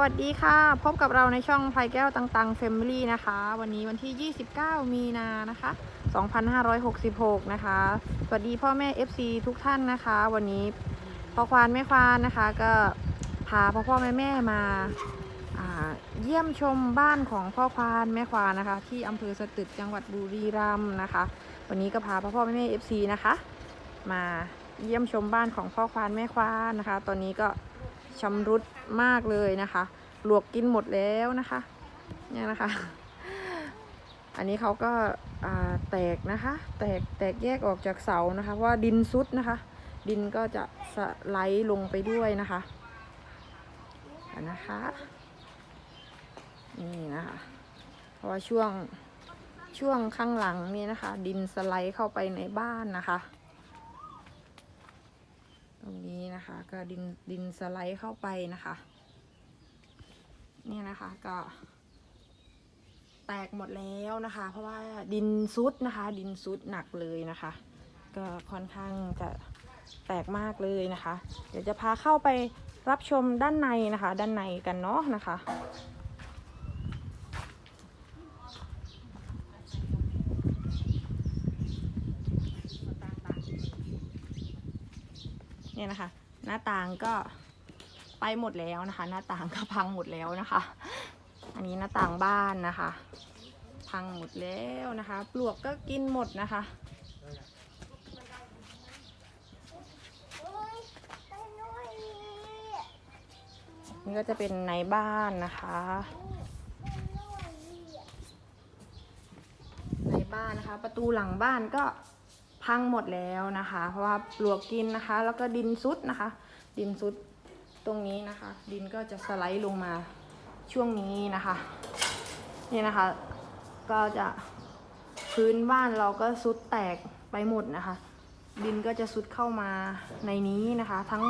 วัสดีค่ะ พบกับเราในช่องไพแก้วตังๆ Family นะคะ วันนี้วันที่ 29 มีนานะคะ 2566 นะคะ สวัสดีพ่อแม่ FC ทุกท่านนะคะ วันนี้พ่อควานแม่ควานนะคะ ก็พาพ่อพ่อแม่แม่มาาเยี่ยมชมบ้านของพ่อควานแม่ควานนะคะ ที่อำเภอสตึกจังหวัดบุรีรัมย์นะคะ วันนี้ก็พาพ่อพ่อแม่แม่ FC นะคะ มาเยี่ยมชมบ้านของพ่อควานแม่ควานนะคะ ตอนนี้ก็ ชำรุดมากเลยนะคะ หลวกกินหมดแล้วนะคะเนี่ยนะคะ อันนี้เขาก็าแตกนะคะ แตกแตกแยกออกจากเสานะคะ ว่าดินซุดนะคะ ดินก็จะสไลด์ลงไปด้วยนะคะนะคะ นี่นะคะ เพราะว่าช่วงช่วงข้างหลังนี่นะคะ ดินสไลด์เข้าไปในบ้านนะคะ ตรงนี้นะคะ ก็ดินดินสไลด์เข้าไปนะคะ นี่นะคะก็ แตกหมดแล้วนะคะ เพราะว่าดินซุดนะคะ ดินซุดหนักเลยนะคะ ก็ค่อนข้างจะแตกมากเลยนะคะ เดี๋ยวจะพาเข้าไปรับชมด้านในนะคะ ด้านในกันเนาะนะคะ เนี่ยนะคะ หน้าต่างก็ไปหมดแล้วนะคะ หน้าต่างก็พังหมดแล้วนะคะ อันนี้หน้าต่างบ้านนะคะ พังหมดแล้วนะคะ ปลวกก็กินหมดนะคะนี่ก็จะเป็นในบ้านนะคะ ในบ้านนะคะ ประตูหลังบ้านก็ พังหมดแล้วนะคะ เพราะว่าปลวกกินนะคะ แล้วก็ดินซุดนะคะ ดินซุดตรงนี้นะคะ ดินก็จะสไลด์ลงมาช่วงนี้นะคะนี่นะคะ ก็จะพื้นบ้านเราก็ซุดแตกไปหมดนะคะ ดินก็จะซุดเข้ามาในนี้นะคะ ทั้ง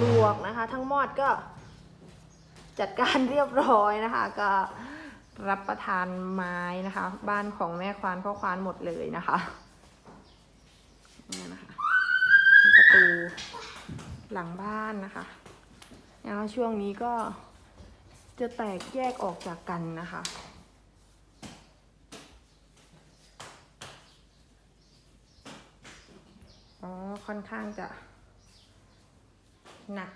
ปลวกนะคะ ทั้งมอดก็จัดการเรียบร้อยนะคะ ก็ รับประทานไม้นะคะ บ้านของแม่ควานพ่อควานหมดเลยนะคะนี่นะคะนี่ประตูหลังบ้านนะคะแล้วช่วงนี้ก็จะแตกแยกออกจากกันนะคะอ๋อค่อนข้างจะหนัก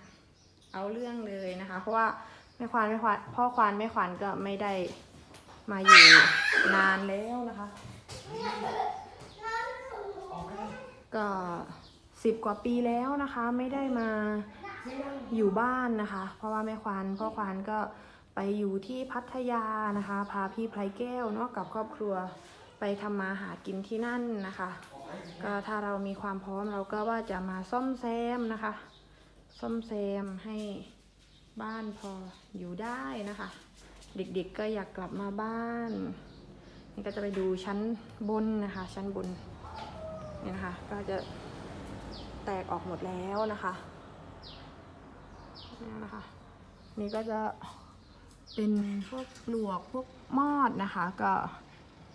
เอาเรื่องเลยนะคะ เพราะว่าแม่ควานแม่ควานพ่อควานแม่ควานก็ไม่ได้ มาอยู่นานแล้วนะคะ ก็สิบกว่าปีแล้วนะคะไม่ได้มาอยู่บ้านนะคะ เพราะว่าแม่ควานพ่อควานก็ไปอยู่ที่พัทยานะคะ พาพี่ไพรแก้วเนาะกับครอบครัวไปทำมาหากินที่นั่นนะคะ ก็ถ้าเรามีความพร้อมเราก็ว่าจะมาซ่อมแซมนะคะ ซ่อมแซมให้บ้านพออยู่ได้นะคะ เด็กๆก็อยากกลับมาบ้านนี่ก็จะไปดูชั้นบนนะคะ ชั้นบนเนี่ยนะคะ ก็จะแตกออกหมดแล้วนะคะนี่นะคะ นี่ก็จะเป็นพวกปลวกพวกมอดนะคะ ก็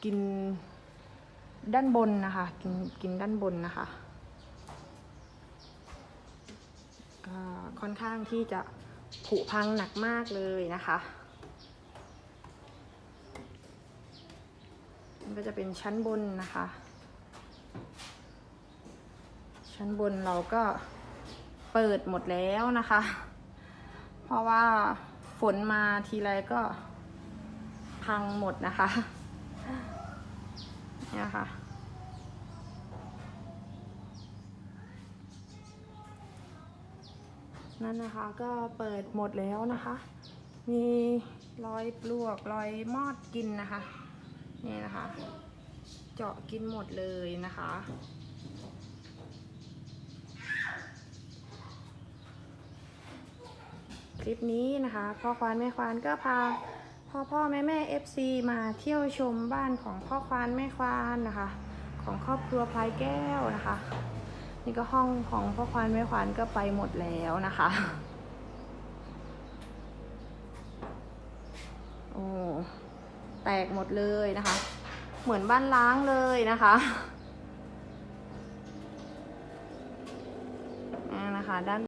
กินด้านบนนะคะ กินกินด้านบนนะคะก็ค่อนข้างที่จะผุพังหนักมากเลยนะคะ มัน ก็จะเป็นชั้นบนนะคะ ชั้นบนเราก็เปิดหมดแล้วนะคะ เพราะว่าฝนมาทีไรก็พังหมดนะคะเนี่ยค่ะนั่นนะคะก็เปิดหมดแล้วนะคะ มีรอยปลวกรอยมอดกินนะคะ นี่นะคะ เจาะกินหมดเลยนะคะ คลิปนี้นะคะ พ่อควานแม่ควานก็พาพ่อพ่อแม่แม่ FC มาเที่ยวชมบ้านของพ่อควานแม่ควานนะคะ ของครอบครัวพลายแก้วนะคะ นี่ก็ห้องของพ่อควานแม่ควานก็ไปหมดแล้วนะคะโอ้ แตกหมดเลยนะคะ เหมือนบ้านล้างเลยนะคะอ่นะคะด้าน